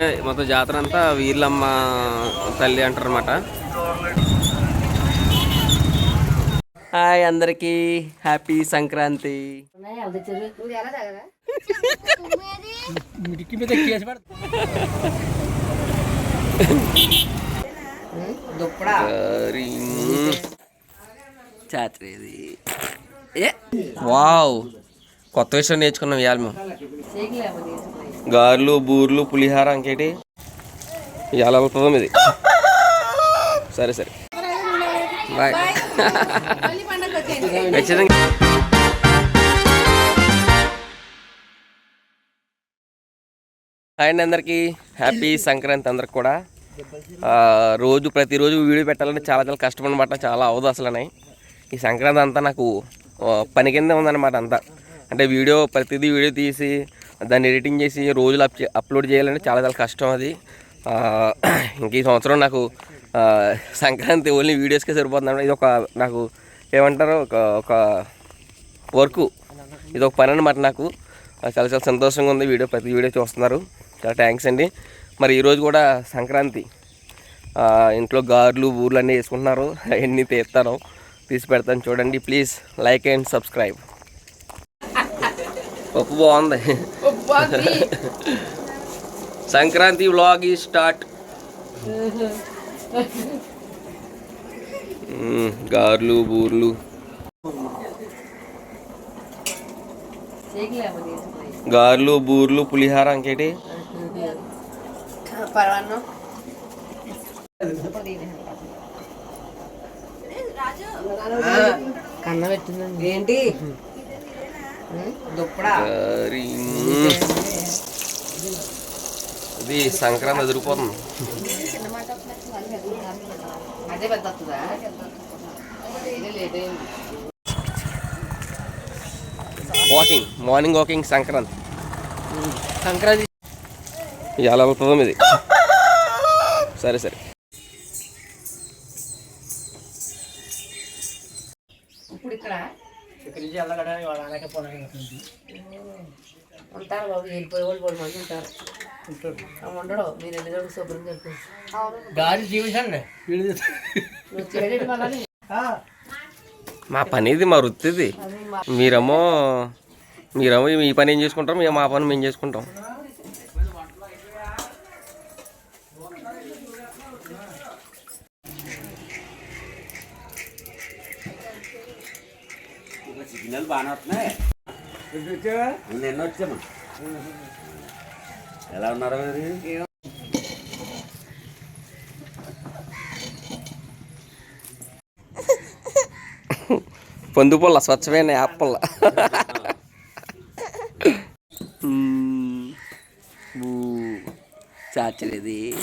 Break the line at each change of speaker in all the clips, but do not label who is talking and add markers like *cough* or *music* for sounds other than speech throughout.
మొత్తం జాతర అంతా వీర్లమ్మ తల్లి అంటారు అనమాట హాయ్ అందరికీ హ్యాపీ సంక్రాంతి. ఏ? వావ్. కొత్త విషయం నేర్చుకున్నాం ఇవాళ మేము గారెలు బూర్లు పులిహార ఇంకేటి? ఇవాళ అవుతుందో ఇది. సరే సరే. బాయ్. ఖచ్చితంగా. హాయ్ అండి అందరికీ. హ్యాపీ సంక్రాంతి అందరికి కూడా. రోజు ప్రతిరోజు వీడియో పెట్టాలంటే చాలా చాలా కష్టం అనమాట చాలా అవదు అసలు ఈ సంక్రాంతి అంతా నాకు పని కింద ఉందన్నమాట అంతా. అంటే వీడియో ప్రతిదీ వీడియో తీసి దాన్ని ఎడిటింగ్ చేసి రోజులు అప్ అప్లోడ్ చేయాలంటే చాలా చాలా కష్టం అది. *clears throat* ఇంక ఈ సంవత్సరం నాకు సంక్రాంతి ఓన్లీ వీడియోస్కే సరిపోతుంది ఇది ఒక నాకు ఏమంటారు ఒక ఒక వర్క్. ఇది ఒక పని అనమాట నాకు. నాకు చాలా చాలా సంతోషంగా ఉంది వీడియో ప్రతి వీడియో చూస్తున్నారు. చాలా థ్యాంక్స్ అండి. మరి ఈరోజు కూడా సంక్రాంతి. ఇంట్లో గారెలు ఊర్లు అన్నీ వేసుకుంటున్నారు. *laughs* అవన్నీ తీస్తాను. తీసి పెడతాను చూడండి. Please like and subscribe. పప్పు బాగుంది సంక్రాంతి వ్లాగ్ ఈ స్టార్ట్. గారెలు బూర్లు. గారెలు బూర్లు పులిహార ఇంకేటి?
పరవాన్నం కన్న పెట్టిందండి. ఏంటి.
ఇది Sankranti ఎదిరిపోతుంది. Walking morning walking Sankranti.
Sankranti.
ఎలా అవుతుందో ఇది. సరే సరే.
ఉంటారు బాబు వెళ్ళిపోయే వాళ్ళు పది మంది ఉంటారు ఉండడు. మీరు వెళ్ళేటప్పుడు శుభ్రం చెప్పి
గాలి జీవించండి
మా పని ఇది మా వృత్తి ఇది మీరేమో మీరేమో మీ పని ఏం చేసుకుంటారు మేము మా పని మేము చేసుకుంటాం.
సిగ్నల్ బాగానే వస్తున్నాయి. నిన్న వచ్చాము? ఎలా ఉన్నారు మరి?
పొందు పుల్ల స్వచ్ఛమైన యాప్ పుల్ల. చాచరేది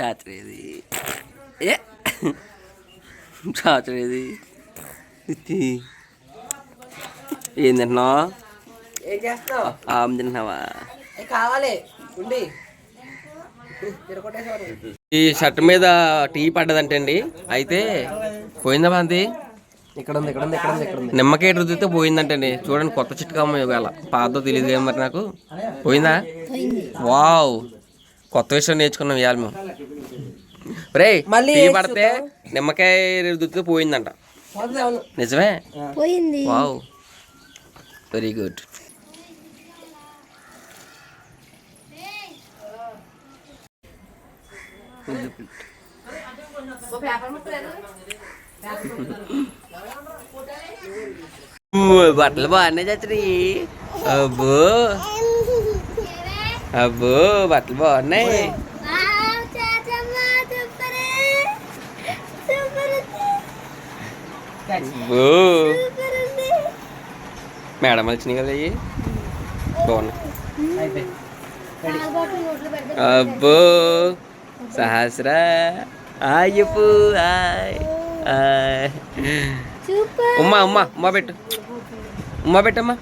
చాచరేది. ఏ? చాచరేది. ఏం తింటున్నావు
ఏం చేస్తావు
ఆమె తింటున్నావా
ఏ కావాలి ఉండి
ఈ షర్ట్ మీద టీ పడ్డదంటండి. అయితే పోయిందా బాంతి?
ఇక్కడ ఉంది ఇక్కడ ఉంది ఇక్కడ ఉంది ఇక్కడ ఉంది
నిమ్మకాయ రుద్దితే పోయిందంటండి. చూడండి కొత్త చిట్కా ఇవాళ పాతదో తెలియదు ఏం మరి నాకు. పోయిందా? వావ్. కొత్త విషయం నేర్చుకున్నాం ఇవాళ మేము. రే
మళ్ళీ
టీ పడితే నిమ్మకాయ రుద్దితే పోయిందంట. నిజమే?
పోయింది.
వావ్. వెరీ గుడ్ బట్టలు బాగానే చచ్చినాయి అబ్బో అబ్బో బట్టలు బాగున్నాయి అబ్బో మేడం వచ్చినాయి కదా ఇవి బాగున్నాయి. అబ్బో సహస్ర. హాయ్ ఉమ్మా ఉమ్మా ఉమ్మా పెట్టు. ఉమ్మా పెట్టమ్మా.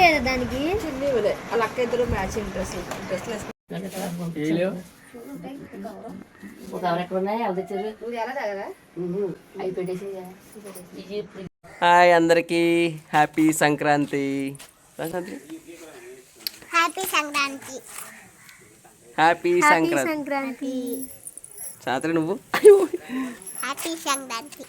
లేదా దానికి?
అక్క ఇద్దరు మ్యాచింగ్ డ్రెస్ డ్రెస్లు
హాయ్ అందరికీ. Happy Sankranti. Sankranti?
Happy Sankranti.
Happy Sankranti.
Sankranti.
Sartre నువ్వు?
హ్యాపీ సంక్రాంతి.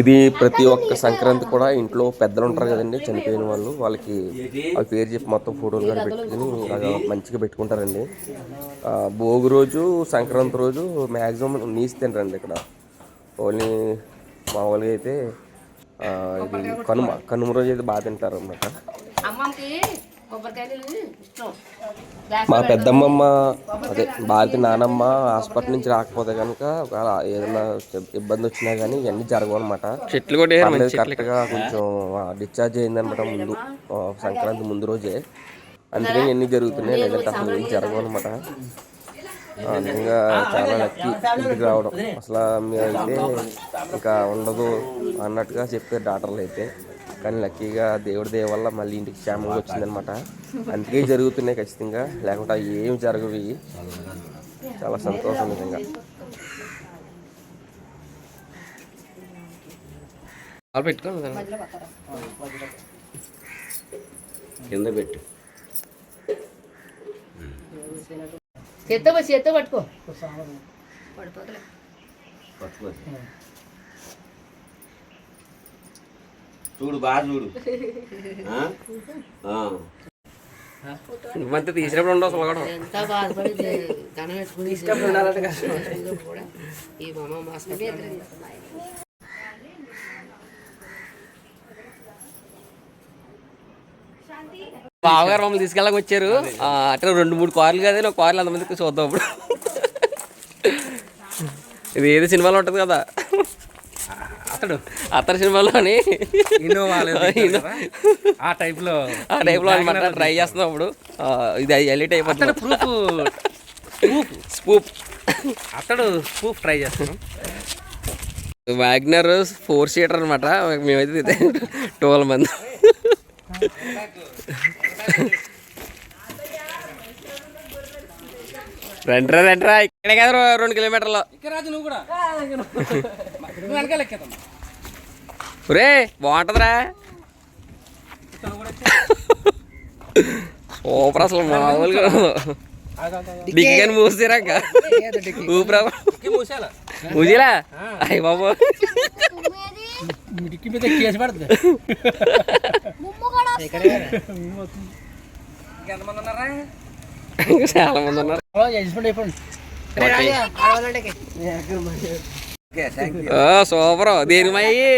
ఇది ప్రతి ఒక్క సంక్రాంతి కూడా ఇంట్లో పెద్దలు ఉంటారు కదండి చనిపోయిన వాళ్ళు. వాళ్ళకి ఆ పేరు చెప్పి మొత్తం ఫోటోలు కానీ పెట్టుకుని అలాగా మంచిగా పెట్టుకుంటారండి. భోగి రోజు సంక్రాంతి రోజు మ్యాక్సిమం నీసి తినరండి ఇక్కడ. ఓన్లీ మామూలుగా అయితే ఇది కనుమ కనుమ రోజు అయితే బాగా తింటారు అన్నమాట మా పెద్దమ్మమ్మ అదే భారతి నానమ్మ హాస్పిటల్ నుంచి రాకపోతే కనుక ఒకవేళ ఏదైనా ఇబ్బంది వచ్చినా కానీ ఇవన్నీ జరగవు అనమాట చెట్లు కూడా కరెక్ట్గా కొంచెం డిశ్చార్జ్ అయిందనమాట ముందు సంక్రాంతి ముందు రోజే. అందుకని ఇవన్నీ జరుగుతున్నాయి లేదంటే అసలు ఏం జరగవు అనమాట నిజంగా చాలా లక్కీ ఇంటికి రావడం. అసలు మేమైతే ఇంకా ఉండదు అన్నట్టుగా చెప్పారు డాక్టర్లు అయితే. కానీ లక్కీగా దేవుడి దయ వల్ల మళ్ళీ ఇంటికి క్షేమంగా వచ్చిందనమాట అందుకే జరుగుతున్నాయి ఖచ్చితంగా. లేకుంటే అవి ఏమి జరగవు. చాలా సంతోషం నిజంగా. పెట్టుకోండి
కింద పెట్టు.
చేత్తో చేత్తో పట్టుకో.
పట్టుకో. చూడు బాగా చూడు. ఆ? ఆ.
మధ్య తీసినప్పుడు ఉండవు అసలు కూడా
ఎంత బాధపడి దండం పెట్టుకుని కూడా ఈ మమ్మ మాస్క్
బావగారు మమ్మల్ని తీసుకెళ్ళక వచ్చారు. అట్లా రెండు మూడు కార్లు కదా ఒక కార్లు అంతమందికి చూద్దాం ఇప్పుడు. ఇది ఏది సినిమాలో ఉంటుంది కదా.
అతడు
అత్తర్ సినిమాలోని.
ఆ టైప్లో
ఆ టైప్లో అనమాట ట్రై చేస్తున్నాం ఇప్పుడు. ఇది ఎలిట్ అయిపోతుంది.
ప్రూఫ్.
స్పూప్.
అతడు ప్రూఫ్ ట్రై చేస్తాను
వ్యాగ్నర్ ఫోర్ సీటర్ అనమాట మేమైతే ట్వెల్వ్ మంది. రండ్రా రండ్రా ఇక్కడే కదా రెండు కిలోమీటర్లు.
రాజు నువ్వు కూడా.
ఒరే బాగుంటుందిరా. సూపర్ అసలు మామూలుగా. డిగ్గాని మూసిరాక ఊపిరా మూజిలా అయ్య బాబు.
డిక్కి మీద కేసు పడుతుంది ఎంతమంది ఉన్నారా
చాలా మంది ఉన్నారు
అయిపోండి
సూపర్ దేని మయ్యి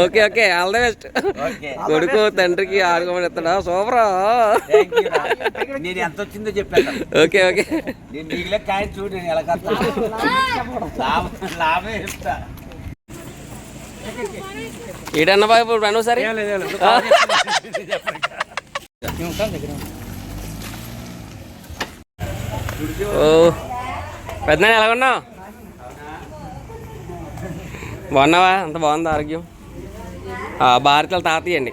okay okay all the best కొడుకు తండ్రికి ఆడుకోమని ఇస్తాడా సూపర్
థ్యాంక్ యూ నేను ఎంత వచ్చిందో చెప్పాను.
ఓకే ఓకే
నేను నీకులే కాయ చూడు నేను ఎలా లాభం ఇస్తా.
ఏడన్న బాబు ఇప్పుడు ఆ? *laughs* ఓ పెద్ద ఎలా ఉన్నావు? బాగున్నావా? అంత బాగుంది ఆరోగ్యం? భారతి వాళ్ళ తాతయ్య అండి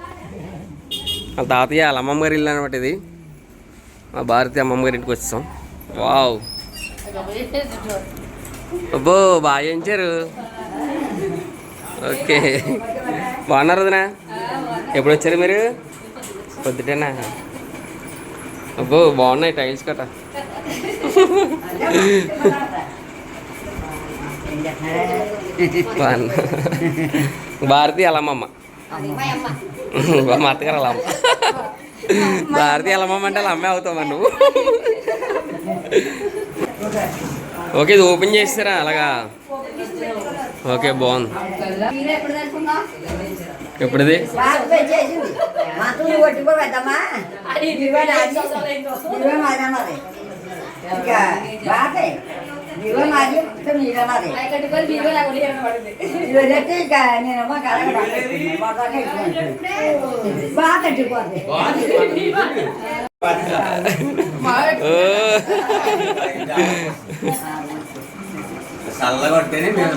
వాళ్ళ తాతయ్య వాళ్ళ అమ్మమ్మ గారి ఇల్లు అనమాట ఇది. మా భారతి అమ్మమ్మ గారి ఇంటికి వచ్చాం వావ్. అబ్బో బాగా చేయించారు. ఓకే. బాగున్నారు వదినా? ఎప్పుడు వచ్చారు మీరు? పొద్దుటేనా? అబ్బో బాగున్నాయి టైల్స్ కట్ట బాగున్నా. భారతి అలమ్మమ్మ మా అత్తగారు అలా అమ్మ భారతి అలమ్మమ్మ అంటే అలా అమ్మే అవుతావా నువ్వు? ఓకే ఇది ఓపెన్ చేస్తారా అలాగా? ఓకే బాగుంది. ఎప్పుడుది?
మాతూరు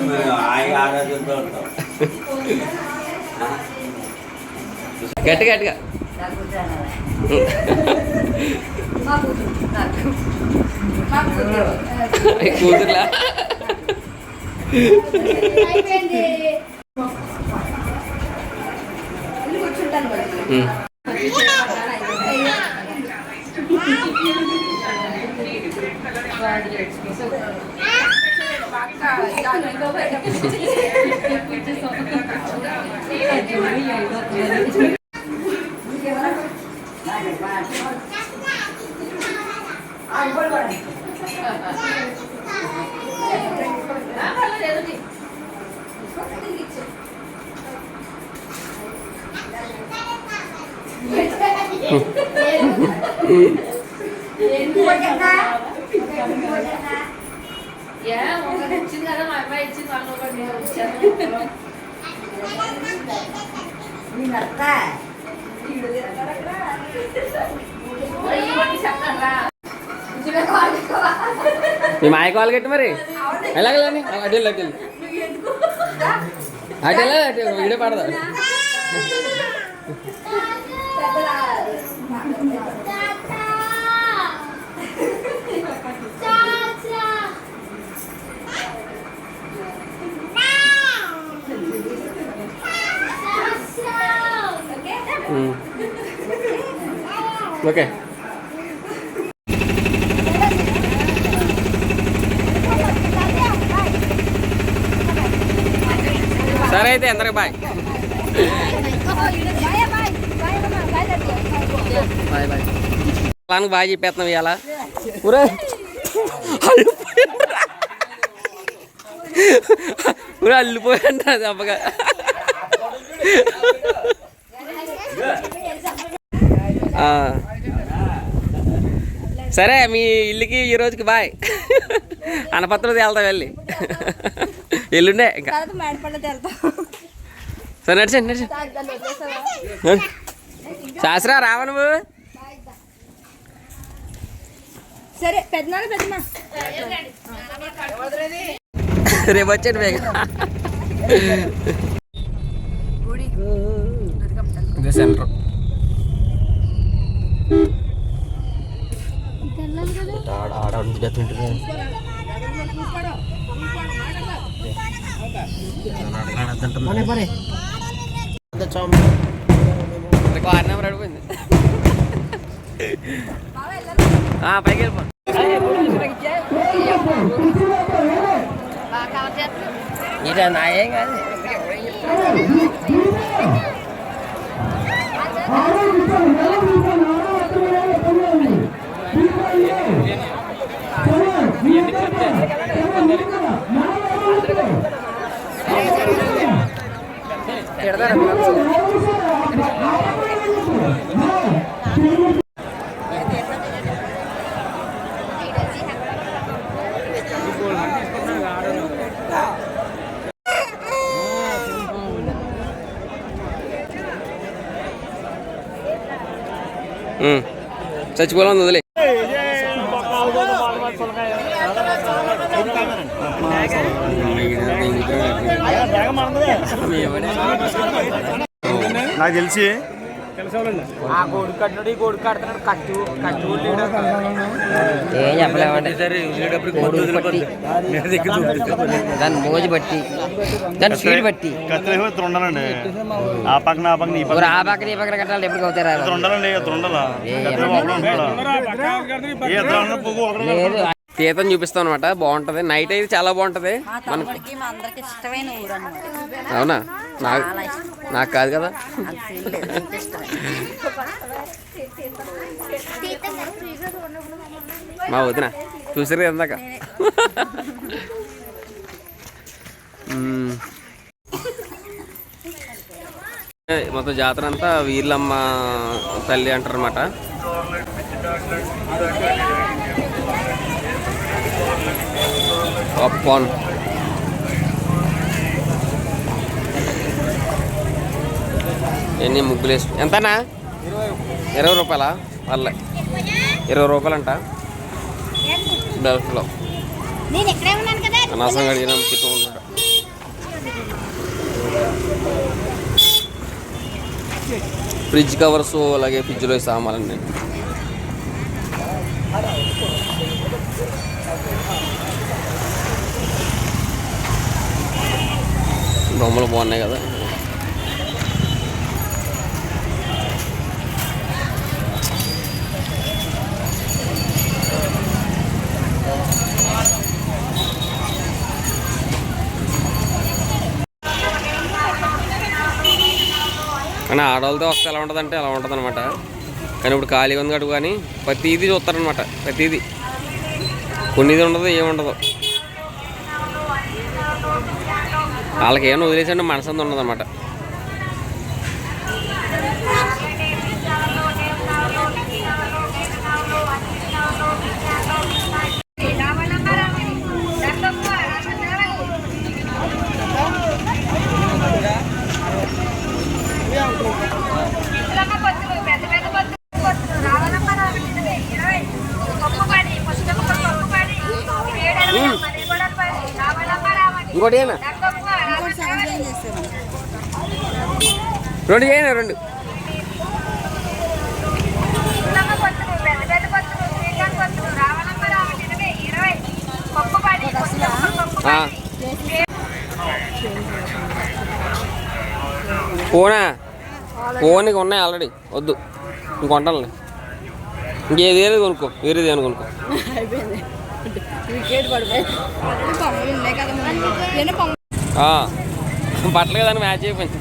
మేము ఆగి ఆరోగ్యంతో ఉంటాం.
గట్టి గట్టిగా. కూతుర్లా? ఉమ్.
ఏ ఒకటి ఇచ్చింది కదా మా అమ్మాయి ఇచ్చింది వాళ్ళు ఒకటి
మీ మాయ కాల్ కట్టి మరి? ఎలాగలని అటు అటు అటు వెళ్ళాలి, అటు వెళ్ళు. వీడియో పడదా? ఓకే సరే అయితే అందరికి బాయ్ బాయ్ బాయ్ ప్లాన్కి బాగా చెప్పేస్తున్నాం ఇవాళ ఊరే ఊరే అల్లిపోయండి అది అబ్బగా ఆ. సరే మీ ఇల్లుకి ఈ రోజుకి బాయ్. అనపత్రం వెళ్తా వెళ్ళి. ఎల్లుండే ఇంకా. సరే నడిచండి నడిచండి శాస్త్రా రావ నువ్వు?
సరే పెద్దమ్మ.
రేపు వచ్చేది బేగ ఇదే సెంటర్. నెంబర్ అడిపోయింది పైకి వెళ్ళిపో ఇట నా ఏం కాదు చచ్చిపోవాలి వదిలే.
నాకు తెలిసి
ఆ గోడు కట్టినాడు ఈ గోడు కడుతున్నాడు. కట్టు కట్టు
ఏం చెప్పలేమండి. దాని మోజు బట్టి దాని స్పీడ్ బట్టి
ఉండాలండి ఆ పక్కన ఆ పక్కన ఈ పక్కన.
ఆ పక్కన ఈ పక్కన కట్టాలి ఎప్పుడు అవుతారా లేదు. తీతం చూపిస్తాం అనమాట బాగుంటది. నైట్ అయితే చాలా బాగుంటది. మనకి
తమ్ముడికి మా అందరికి ఇష్టమైన ఊరు అన్నమాట.
అవునా? నాకు నాకు కాదు కదా? మా వదిన చూసారు కదా ఇందాక? మొత్తం జాతర అంతా వీర్లమ్మ తల్లి అంటారు అనమాట పాప్కార్న్ ఎన్ని ముగ్గులు వేసు ఎంతనా? ఇరవై రూపాయలా? పర్లే. ఇరవై రూపాయలంట. బెల్ట్లో.
నేను ఎక్కడే
అనవసరంగా అడిగిన తిట్టు ఉన్నాడు ఫ్రిడ్జ్ కవర్స్ అలాగే ఫ్రిడ్జ్లో సామాన్లన్నీ. బొమ్మలు బాగున్నాయి కదా. కానీ ఆడవాళ్ళతో వస్తే ఎలా ఉంటుందంటే అలా ఉంటుంది అనమాట కానీ ఇప్పుడు ఖాళీగా ఉంది కడుగు కానీ ప్రతిదీ చూస్తారనమాట ప్రతిదీ. కొన్నిది ఉండదు ఏముండదు వాళ్ళకి ఏమైనా వదిలేసండి మనసు అంతా ఉండదు అనమాట ఇంకోటి ఏనా రెండు చేయనా రెండు? పోనా? పోనీకి ఉన్నాయి ఆల్రెడీ వద్దు. ఇంకొంటాను ఇంకేది కొనుక్కో? వేరేది ఏమైనా కొనుక్కో. బట్టలు కదా మ్యాచ్ అయిపోయింది.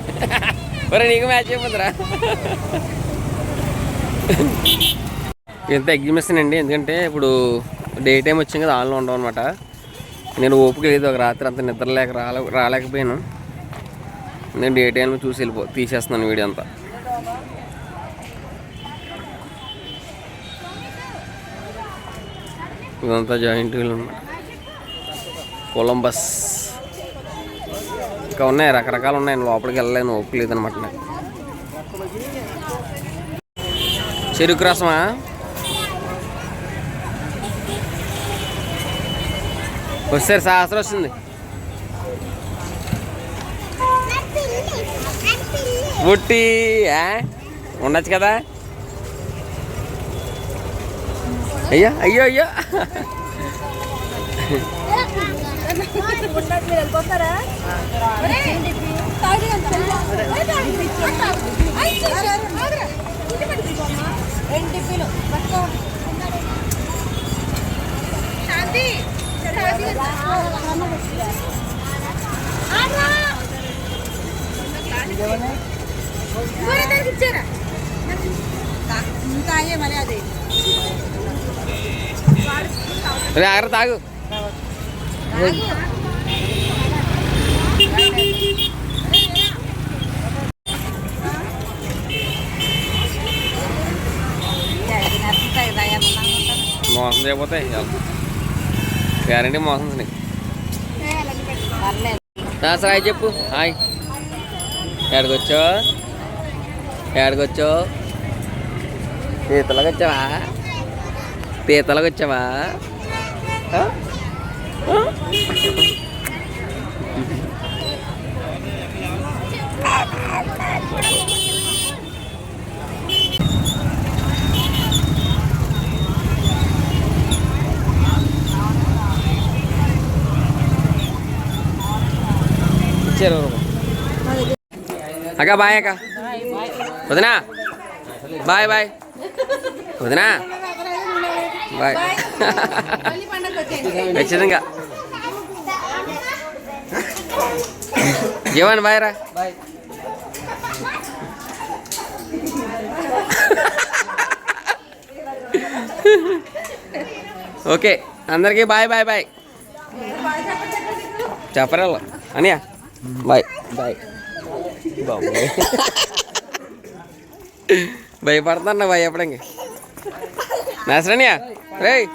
మరి నీకు మ్యాచ్ అయిపోతుందిరా ఎంత ఎగ్జిబిషన్ అండి ఎందుకంటే ఇప్పుడు డే టైం వచ్చింది కదా ఆన్లో ఉండవు అనమాట నేను ఓపిక లేదు ఒక రాత్రి అంత నిద్ర లేక రాలే రాలేకపోయాను. నేను డే టైంలో చూసి వెళ్ళిపో తీసేస్తున్నాను వీడియో అంతా. ఇదంతా జాయింట్ వీల్ అనమాట కొలంబస్. ఇంకా ఉన్నాయి రకరకాలు ఉన్నాయి. లోపలికి వెళ్ళలేను ఓపిక లేదనమాట నాకు. చెరుకు రసమా? వస్తారు శాస్త్రం వస్తుంది. బుట్టి? ఉండొచ్చు కదా? అయ్యో అయ్యో అయ్యో
రెండు డిబ్బీలు పట్టుకో శాంతి ఇచ్చారా ఇంకా అయ్యే మళ్ళీ అది
తాగు. మోసం చేయబోతాయి గ్యారంటీ మోసం నీకు. సార్ హాయ్ చెప్పు. హాయ్. ఏడకొచ్చో ఏడకొచ్చో ఈతలకు వచ్చావా? పీతలకు వచ్చావా ఇచ్చారు. అక్క బాయ్ అక్క. వదినా. Bye bye. వదినా. బాయ్ ఖచ్చితంగా జీవన్ బాయ్ రా
బాయ్
ఓకే అందరికీ బాయ్ బాయ్ బాయ్ చెప్పరా అనియా బాయ్ బాయ్ బాయ్ భయపడుతున్నా భయపడంగా నాసరనియా రేయ్.